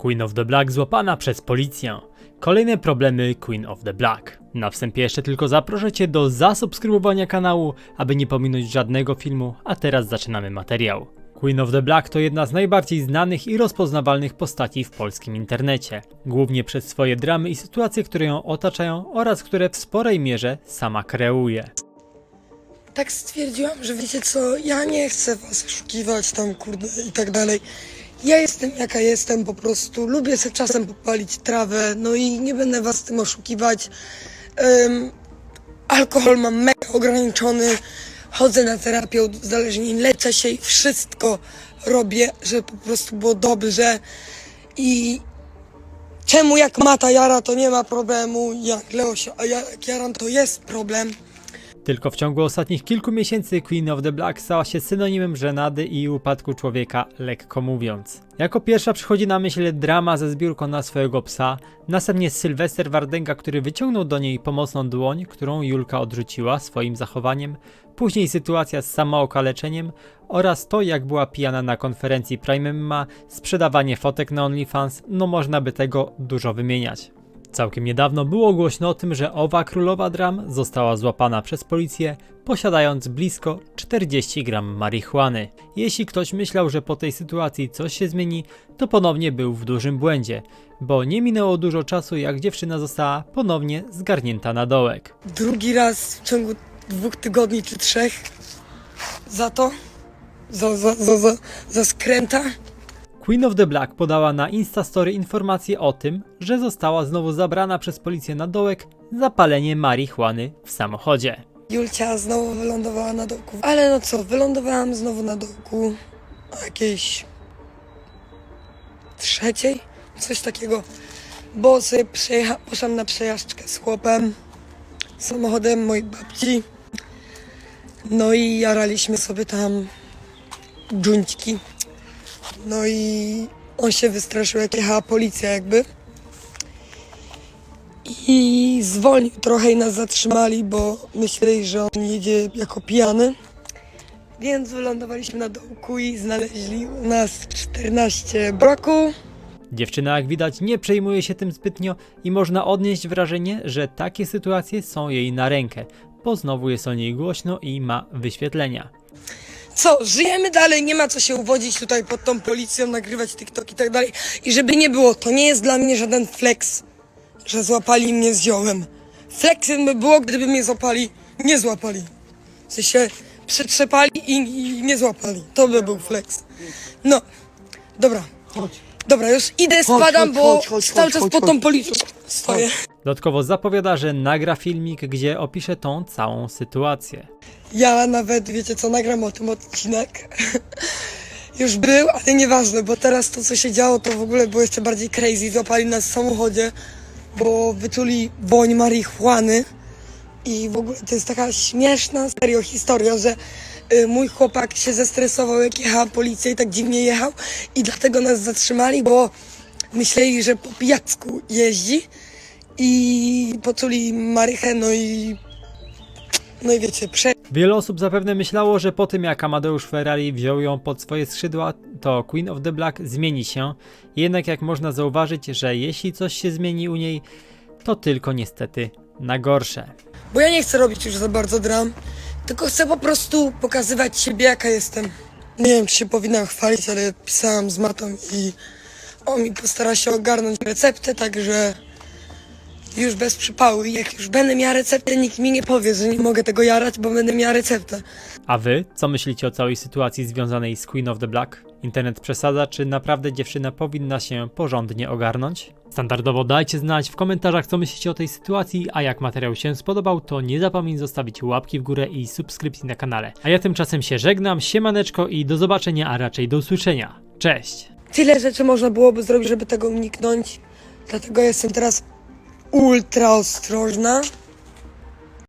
Queen of the Black złapana przez policję. Kolejne problemy Queen of the Black. Na wstępie jeszcze tylko zaproszę Cię do zasubskrybowania kanału, aby nie pominąć żadnego filmu, a teraz zaczynamy materiał. Queen of the Black to jedna z najbardziej znanych i rozpoznawalnych postaci w polskim internecie, głównie przez swoje dramy i sytuacje, które ją otaczają oraz które w sporej mierze sama kreuje. tak stwierdziłam, że wiecie co, ja nie chcę was oszukiwać tam, kurde, i tak dalej. Ja jestem jaka jestem, po prostu lubię sobie czasem popalić trawę, no i nie będę was tym oszukiwać. Em, alkohol mam mega ograniczony, chodzę na terapię uzależnień, leczę się i wszystko robię, żeby po prostu było dobrze i czemu jak Mata jara to nie ma problemu, jak Leo się, a ja- jak jaram to jest problem. Tylko w ciągu ostatnich kilku miesięcy Queen of the Black stała się synonimem żenady i upadku człowieka, lekko mówiąc. Jako pierwsza przychodzi na myśl drama ze zbiórką na swojego psa, następnie Sylwester Wardęga, który wyciągnął do niej pomocną dłoń, którą Julka odrzuciła swoim zachowaniem, później sytuacja z samookaleczeniem oraz to jak była pijana na konferencji Prime MMA, sprzedawanie fotek na OnlyFans, no można by tego dużo wymieniać. Całkiem niedawno było głośno o tym, że owa królowa dram została złapana przez policję, posiadając blisko 40 gram marihuany. Jeśli ktoś myślał, że po tej sytuacji coś się zmieni, to ponownie był w dużym błędzie, bo nie minęło dużo czasu, jak dziewczyna została ponownie zgarnięta na dołek. drugi raz w ciągu dwóch tygodni czy trzech za to, za, za, za, za, za skręta. Queen of the Black podała na Instastory informację o tym, że została znowu zabrana przez policję na dołek za palenie marihuany w samochodzie. Julcia znowu wylądowała na dołku. Ale no co, wylądowałam znowu na dołku o jakiejś trzeciej, coś takiego, bo sobie przejecha- poszłam na przejażdżkę z chłopem, samochodem mojej babci. No i jaraliśmy sobie tam dżuńćki. No i on się wystraszył, jak jechała policja jakby. I zwolnił trochę i nas zatrzymali, bo myśleli, że on jedzie jako pijany. Więc wylądowaliśmy na dołku i znaleźli u nas 14 braku. Dziewczyna, jak widać, nie przejmuje się tym zbytnio i można odnieść wrażenie, że takie sytuacje są jej na rękę, bo znowu jest o niej głośno i ma wyświetlenia. Co, żyjemy dalej, nie ma co się uwodzić tutaj pod tą policją, nagrywać TikTok i tak dalej. I żeby nie było, to nie jest dla mnie żaden flex, że złapali mnie z ziołem. Flexem by było, gdyby mnie złapali, nie złapali. W sensie przetrzepali i, i nie złapali. To by był flex. No, dobra. Dobra, już idę, spadam, chodź, bo chodź, chodź, cały czas chodź, pod tą chodź. policją stoję. Dodatkowo zapowiada, że nagra filmik, gdzie opisze tą całą sytuację. Ja nawet, wiecie co, nagram o tym odcinek. Już był, ale nieważne, bo teraz to, co się działo, to w ogóle było jeszcze bardziej crazy. Złapali nas w samochodzie, bo wyczuli woń marihuany. I w ogóle to jest taka śmieszna, serio historia, że y, mój chłopak się zestresował, jak jechała policja i tak dziwnie jechał. I dlatego nas zatrzymali, bo myśleli, że po pijacku jeździ. I poczuli marychę, no i... No i wiecie, prze... Wiele osób zapewne myślało, że po tym jak Amadeusz Ferrari wziął ją pod swoje skrzydła, to Queen of the Black zmieni się. Jednak jak można zauważyć, że jeśli coś się zmieni u niej, to tylko niestety na gorsze. Bo ja nie chcę robić już za bardzo dram, tylko chcę po prostu pokazywać siebie, jaka jestem. Nie wiem, czy się powinnam chwalić, ale pisałam z matą i on mi postara się ogarnąć receptę, także już bez przypału. I jak już będę miała receptę, nikt mi nie powie, że nie mogę tego jarać, bo będę miała receptę. A wy, co myślicie o całej sytuacji związanej z Queen of the Black? Internet przesadza, czy naprawdę dziewczyna powinna się porządnie ogarnąć? Standardowo dajcie znać w komentarzach, co myślicie o tej sytuacji, a jak materiał się spodobał, to nie zapomnij zostawić łapki w górę i subskrypcji na kanale. A ja tymczasem się żegnam, siemaneczko i do zobaczenia, a raczej do usłyszenia. Cześć! Tyle rzeczy można byłoby zrobić, żeby tego uniknąć, dlatego jestem teraz ultra ostrożna.